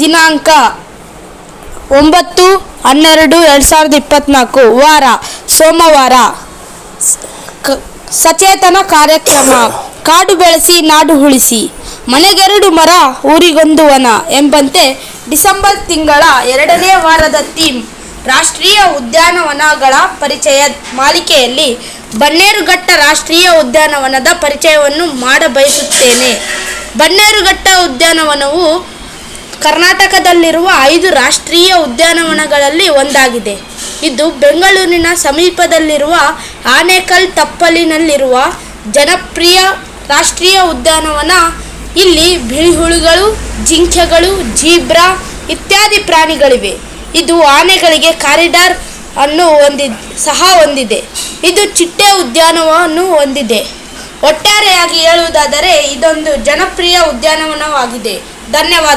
ದಿನಾಂಕ ಒಂಬತ್ತು ಹನ್ನೆರಡು ಎರಡು ಸಾವಿರದ ಇಪ್ಪತ್ತ್ನಾಲ್ಕು ವಾರ, ಸೋಮವಾರ. ಸಚೇತನ ಕಾರ್ಯಕ್ರಮ. ಕಾಡು ಬೆಳೆಸಿ, ನಾಡು ಉಳಿಸಿ. ಮನೆಗೆರಡು ಮರ, ಊರಿಗೊಂದು ವನ ಎಂಬಂತೆ ಡಿಸೆಂಬರ್ ತಿಂಗಳ ಎರಡನೇ ವಾರದ ಥೀಮ್, ರಾಷ್ಟ್ರೀಯ ಉದ್ಯಾನವನಗಳ ಪರಿಚಯ ಮಾಲಿಕೆಯಲ್ಲಿ ಬನ್ನೇರುಘಟ್ಟ ರಾಷ್ಟ್ರೀಯ ಉದ್ಯಾನವನದ ಪರಿಚಯವನ್ನು ಮಾಡಬಯಸುತ್ತೇನೆ. ಬನ್ನೇರುಘಟ್ಟ ಉದ್ಯಾನವನವು ಕರ್ನಾಟಕದಲ್ಲಿರುವ ಐದು ರಾಷ್ಟ್ರೀಯ ಉದ್ಯಾನವನಗಳಲ್ಲಿ ಒಂದಾಗಿದೆ. ಇದು ಬೆಂಗಳೂರಿನ ಸಮೀಪದಲ್ಲಿರುವ ಆನೇಕಲ್ ತಪ್ಪಲಿನಲ್ಲಿರುವ ಜನಪ್ರಿಯ ರಾಷ್ಟ್ರೀಯ ಉದ್ಯಾನವನ. ಇಲ್ಲಿ ಬಿಳಿಹುಳುಗಳು, ಜಿಂಕೆಗಳು, ಜೀಬ್ರಾ ಇತ್ಯಾದಿ ಪ್ರಾಣಿಗಳಿವೆ. ಇದು ಆನೆಗಳಿಗೆ ಕಾರಿಡಾರ್ ಅನ್ನು ಹೊಂದಿ, ಸಹ ಹೊಂದಿದೆ. ಇದು ಚಿಟ್ಟೆ ಉದ್ಯಾನವನ್ನು ಹೊಂದಿದೆ. ಒಟ್ಟಾರೆಯಾಗಿ ಹೇಳುವುದಾದರೆ ಇದೊಂದು ಜನಪ್ರಿಯ ಉದ್ಯಾನವನವಾಗಿದೆ. ಧನ್ಯವಾದ.